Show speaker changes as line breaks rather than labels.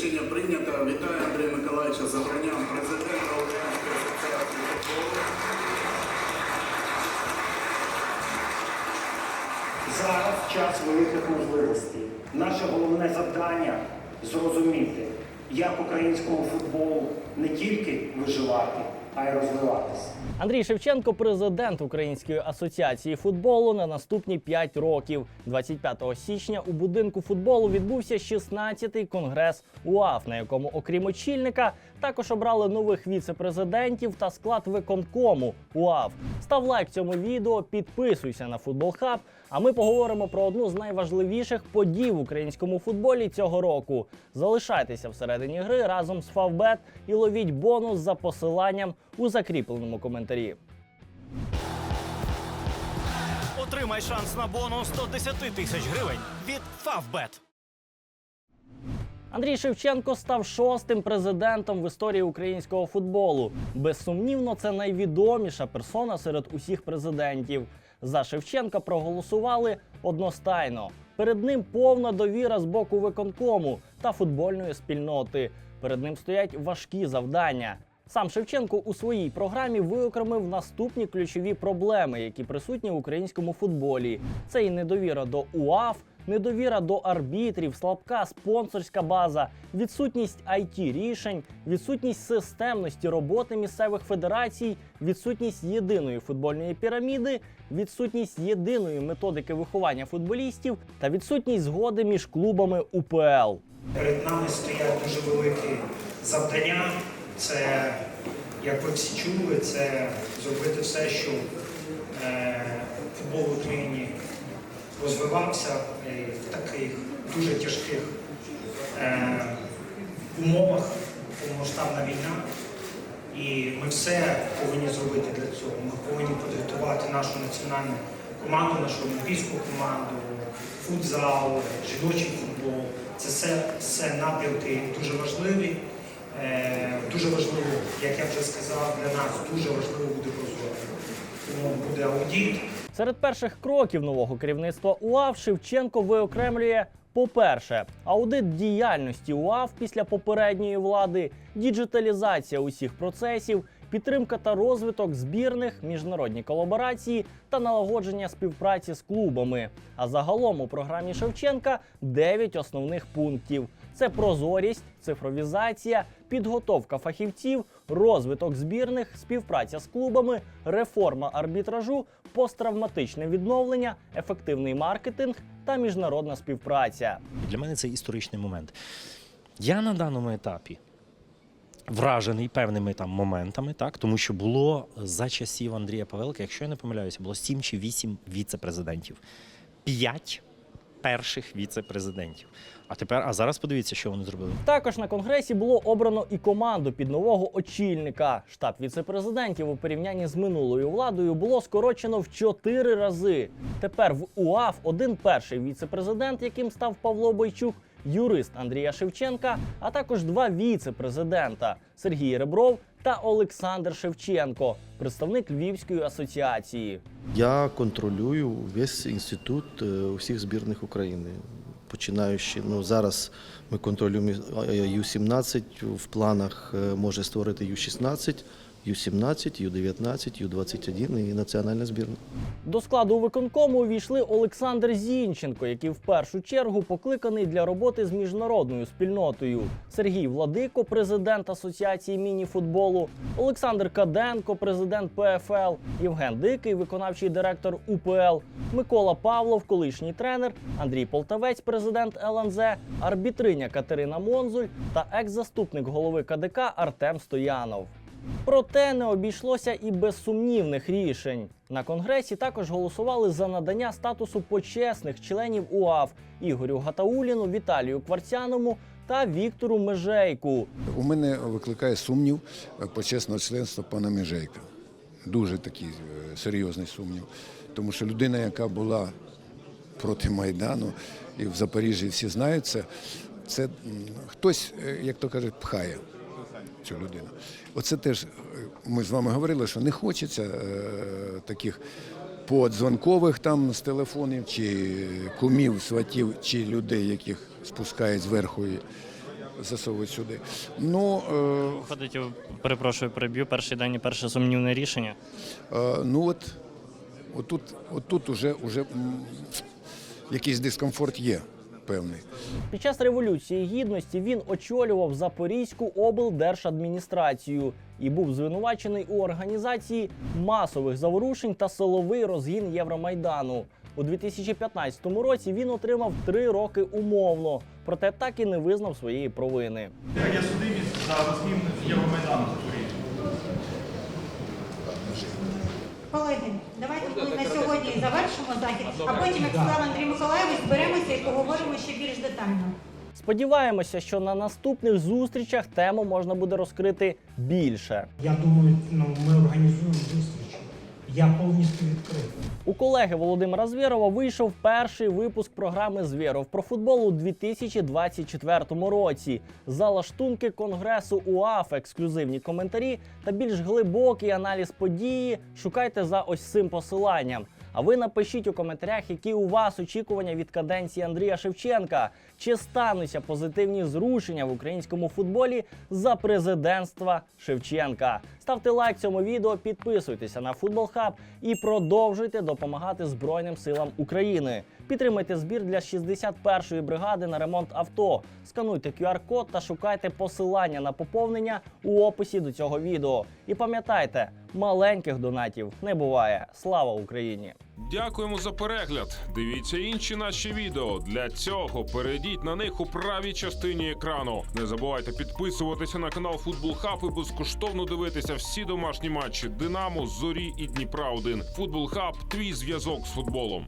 Рішення прийнято. Вітаю Андрія Миколаївича Заборонян, президента Української асоціації футболу.
Зараз час великих можливостей. Наше головне завдання зрозуміти, як українському футболу не тільки виживати, а й розвиватися.
Андрій Шевченко, президент Української асоціації футболу на наступні 5 років. 25 січня у будинку футболу відбувся 16-й конгрес УАФ, на якому, окрім очільника, також обрали нових віце-президентів та склад виконкому УАФ. Став лайк цьому відео, підписуйся на Футбол Хаб. А ми поговоримо про одну з найважливіших подій в українському футболі цього року. Залишайтеся всередині гри разом з Фавбет і ловіть бонус за посиланням у закріпленому коментарі.
Отримай шанс на бонус 110 тисяч гривень від Favbet.
Андрій Шевченко став шостим президентом в історії українського футболу. Безсумнівно, це найвідоміша персона серед усіх президентів. За Шевченка проголосували одностайно. Перед ним повна довіра з боку виконкому та футбольної спільноти. Перед ним стоять важкі завдання. Сам Шевченко у своїй програмі виокремив наступні ключові проблеми, які присутні в українському футболі. Це і недовіра до УАФ, недовіра до арбітрів, слабка спонсорська база, відсутність it рішень, відсутність системності роботи місцевих федерацій, відсутність єдиної футбольної піраміди, відсутність єдиної методики виховання футболістів та відсутність згоди між клубами УПЛ.
Перед нами стоять дуже великі завдання. Це, як ви всі чули, це зробити все, щоб е, футбол в Україні розвивався в таких дуже тяжких е, умовах, повномасштабна війна. І ми все повинні зробити для цього. Ми повинні підготувати нашу національну команду, нашу олімпійську команду, футзал, жіночий футбол. Це все, все напрямки дуже важливі. Е, дуже важливо, як я вже сказав, для нас дуже важливо буде прозоро. Тому буде аудіт,
Серед перших кроків нового керівництва УАВ Шевченко виокремлює. По-перше, аудит діяльності УАВ після попередньої влади, діджиталізація усіх процесів, підтримка та розвиток збірних, міжнародні колаборації та налагодження співпраці з клубами. А загалом у програмі Шевченка 9 основних пунктів: це прозорість, цифровізація, підготовка фахівців, розвиток збірних, співпраця з клубами, реформа арбітражу, посттравматичне відновлення, ефективний маркетинг та міжнародна співпраця.
Для мене це історичний момент. Я на даному етапі вражений певними там моментами, так тому що було за часів Андрія Павелка, якщо я не помиляюся, було сім чи вісім віце-президентів. П'ять перших віце-президентів. А тепер, а зараз подивіться, що вони зробили.
Також на конгресі було обрано і команду під нового очільника. Штаб віцепрезидентів у порівнянні з минулою владою було скорочено в чотири рази. Тепер в УАФ один перший віцепрезидент, яким став Павло Бойчук, юрист Андрія Шевченка, а також два віце-президента Сергій Ребров та Олександр Шевченко, представник Львівської асоціації.
Я контролюю весь інститут е, усіх збірних України. Починаючи, ну зараз ми контролюємо Ю-17, в планах е, може створити Ю-16, Ю-17, Ю-19, Ю-21 і національна збірна.
До складу виконкому увійшли Олександр Зінченко, який в першу чергу покликаний для роботи з міжнародною спільнотою. Сергій Владико, президент Асоціації міні-футболу, Олександр Каденко, президент ПФЛ, Євген Дикий, виконавчий директор УПЛ, Микола Павлов, колишній тренер, Андрій Полтавець, президент ЛНЗ, арбітриня Катерина Монзуль та екс-заступник голови КДК Артем Стоянов. Проте не обійшлося і без сумнівних рішень. На конгресі також голосували за надання статусу почесних членів УАФ Ігорю Гатауліну, Віталію Кварцяному та Віктору Межейку.
У мене викликає сумнів е, почесного членства пана Межейка. Дуже такий е, серйозний сумнів. Тому що людина, яка була проти Майдану, і в Запоріжжі всі знають це, це хтось, е, як то кажуть, пхає цю людину. Оце теж е, ми з вами говорили, що не хочеться е, таких подзвонкових там з телефонів, чи кумів, сватів, чи людей, яких спускають зверху і засовують сюди. Ну, е,
Виходить, перепрошую, переб'ю перший день і перше сумнівне рішення.
е, ну от, отут, отут уже, уже якийсь дискомфорт є певний.
Під час революції гідності він очолював Запорізьку облдержадміністрацію і був звинувачений у організації масових заворушень та силовий розгін Євромайдану. У 2015 році він отримав три роки умовно, проте так і не визнав своєї провини.
Я судимість за розгін Євромайдану.
Колеги, давайте ми на сьогодні завершимо захід, а потім, як сказав Андрій Миколаєвич, зберемося і поговоримо ще більш детально.
Сподіваємося, що на наступних зустрічах тему можна буде розкрити більше.
Я думаю, ну, ми організуємо зустріч. Я повністю відкритий.
У колеги Володимира Звєрова вийшов перший випуск програми Звєров про футбол у 2024 році. Залаштунки конгресу УАФ, ексклюзивні коментарі та більш глибокий аналіз події шукайте за ось цим посиланням. А ви напишіть у коментарях, які у вас очікування від каденції Андрія Шевченка. Чи стануться позитивні зрушення в українському футболі за президентства Шевченка? Ставте лайк цьому відео, підписуйтеся на Футбол Хаб і продовжуйте допомагати Збройним силам України. Підтримайте збір для 61-ї бригади на ремонт авто. Скануйте QR-код та шукайте посилання на поповнення у описі до цього відео. І пам'ятайте, маленьких донатів не буває. Слава Україні!
Дякуємо за перегляд. Дивіться інші наші відео. Для цього перейдіть на них у правій частині екрану. Не забувайте підписуватися на канал Футбол Хаб і безкоштовно дивитися всі домашні матчі Динамо, Зорі і Дніпра 1 Футбол Хаб твій зв'язок з футболом.